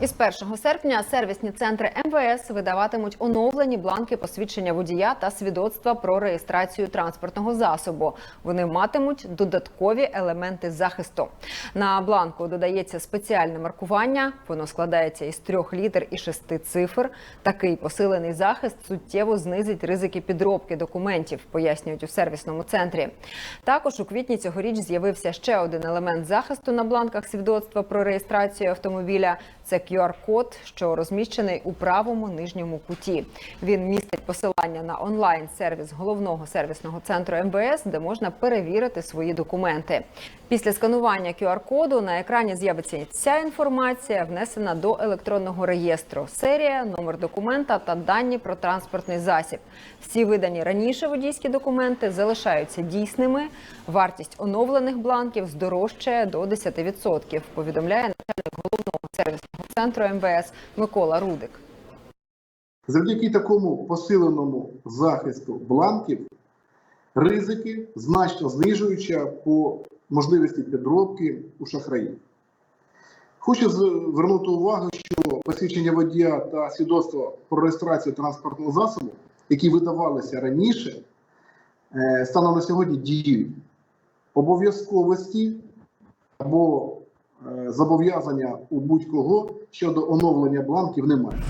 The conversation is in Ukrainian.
Із 1 серпня сервісні центри МВС видаватимуть оновлені бланки посвідчення водія та свідоцтва про реєстрацію транспортного засобу. Вони матимуть додаткові елементи захисту. На бланку додається спеціальне маркування. Воно складається із трьох літер і шести цифр. Такий посилений захист суттєво знизить ризики підробки документів, пояснюють у сервісному центрі. Також у квітні цьогоріч з'явився ще один елемент захисту на бланках свідоцтва про реєстрацію автомобіля. Це QR-код, що розміщений у правому нижньому куті. Він містить посилання на онлайн-сервіс головного сервісного центру МВС, де можна перевірити свої документи. Після сканування QR-коду на екрані з'явиться ця інформація, внесена до електронного реєстру: серія, номер документа та дані про транспортний засіб. Всі видані раніше водійські документи залишаються дійсними. Вартість оновлених бланків здорожчає до 10%, повідомляє начальник головного сервісного центру МВС Микола Рудик. Завдяки такому посиленому захисту бланків ризики значно знижуються по можливості підробки у шахраїв. Хочу звернути увагу, що посвідчення водія та свідоцтво про реєстрацію транспортного засобу, які видавалися раніше, е, станом на сьогодні діють. Обов'язковості або зобов'язання у будь-кого щодо оновлення бланків немає.